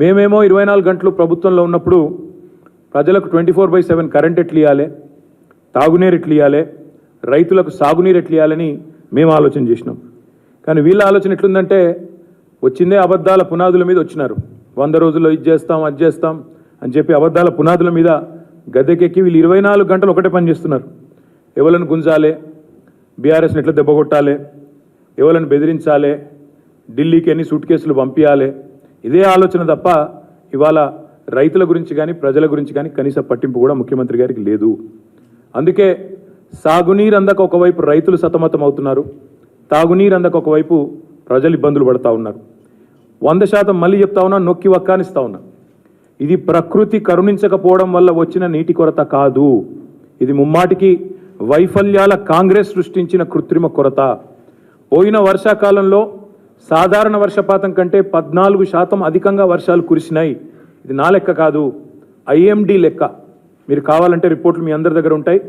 మేమేమో ఇరవై నాలుగు గంటలు ప్రభుత్వంలో ఉన్నప్పుడు ప్రజలకు twenty four by seven current ఎట్లు ఇవ్వాలి తాగునీరు ఎట్లు ఇవ్వాలి రైతులకు సాగునీరు ఎట్లు ఇవ్వాలని మేము ఆలోచన చేసినాం. కానీ వీళ్ళ ఆలోచన ఎట్లుందంటే వచ్చిందే అబద్ధాల పునాదుల మీద వచ్చినారు. వంద రోజుల్లో ఇది చేస్తాం అది చేస్తాం అని చెప్పి అబద్ధాల పునాదుల మీద గద్దెకెక్కి వీళ్ళు ఇరవై నాలుగు గంటలు ఒకటే పని చేస్తున్నారు. ఎవరిని గుంజాలి బీఆర్ఎస్ని ఎట్లా దెబ్బ కొట్టాలి ఎవరిని బెదిరించాలి ఢిల్లీకి ఎన్ని సూట్ కేసులు పంపించాలి ఇదే ఆలోచన తప్ప ఇవాళ రైతుల గురించి కానీ ప్రజల గురించి కానీ కనీస పట్టింపు కూడా ముఖ్యమంత్రి గారికి లేదు. అందుకే సాగునీరు అందక ఒకవైపు రైతులు సతమతం అవుతున్నారు. తాగునీరు అందక ఒకవైపు ప్రజలు ఇబ్బందులు పడతా ఉన్నారు. వంద శాతం మళ్ళీ చెప్తా ఉన్నా నొక్కి వక్కానిస్తా ఉన్నా. ఇది ప్రకృతి కరుణించకపోవడం వల్ల వచ్చిన నీటి కొరత కాదు. ఇది ముమ్మాటికి వైఫల్యాల కాంగ్రెస్ సృష్టించిన కృత్రిమ కొరత. పోయిన వర్షాకాలంలో సాధారణ వర్షపాతం కంటే పద్నాలుగు శాతం అధికంగా వర్షాలు కురిసినాయి. ఇది నా లెక్క కాదు ఐఎండి లెక్క. మీరు కావాలంటే రిపోర్ట్లు మీ అందరి దగ్గర ఉంటాయి.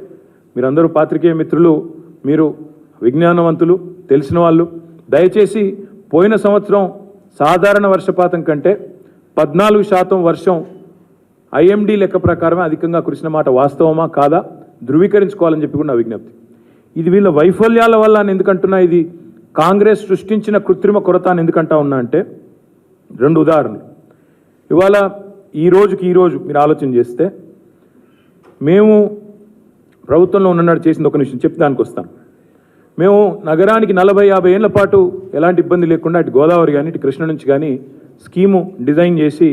మీరందరూ పాత్రికేయ మిత్రులు మీరు విజ్ఞానవంతులు తెలిసిన వాళ్ళు. దయచేసి పోయిన సంవత్సరం సాధారణ వర్షపాతం కంటే పద్నాలుగు శాతం వర్షం ఐఎండి లెక్క ప్రకారమే అధికంగా కురిసిన మాట వాస్తవమా కాదా? ధృవీకరించుకోవాలని చెప్పి కూడా నా విజ్ఞప్తి. ఇది వీళ్ళ వైఫల్యాల వల్ల నేను ఎందుకంటున్నా ఇది? కాంగ్రెస్ సృష్టించిన కృత్రిమ కొరత అని ఎందుకంటా ఉన్నా అంటే రెండు ఉదాహరణలు. ఇవాళ ఈ రోజుకి ఈ రోజు మీరు ఆలోచన చేస్తే మేము ప్రభుత్వంలో ఉన్ననాడు చేసింది ఒక నిమిషం చెప్పి దానికి వస్తాను. మేము నగరానికి నలభై యాభై ఏళ్ళ పాటు ఎలాంటి ఇబ్బంది లేకుండా అటు గోదావరి కానీ ఇటు కృష్ణ నుంచి కానీ స్కీము డిజైన్ చేసి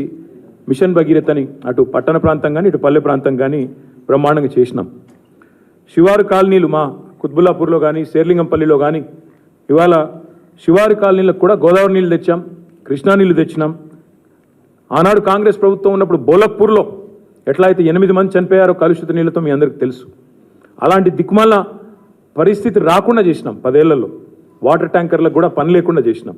మిషన్ భగీరథ్ అని అటు పట్టణ ప్రాంతం కానీ ఇటు పల్లె ప్రాంతం కానీ బ్రహ్మాండంగా చేసినాం. శివారు కాలనీలు మా కుత్బుల్లాపూర్లో కానీ శేర్లింగంపల్లిలో కానీ ఇవాళ శివారు కాలనీలకు కూడా గోదావరి నీళ్ళు తెచ్చాం కృష్ణా నీళ్ళు తెచ్చినాం. ఆనాడు కాంగ్రెస్ ప్రభుత్వం ఉన్నప్పుడు బోలక్పూర్లో ఎట్లా అయితే ఎనిమిది మంది చనిపోయారో కలుషిత నీళ్ళతో మీ అందరికి తెలుసు. అలాంటి దిక్కుమాల పరిస్థితి రాకుండా చేసినాం పదేళ్ళలో. వాటర్ ట్యాంకర్లకు కూడా పని లేకుండా చేసినాం.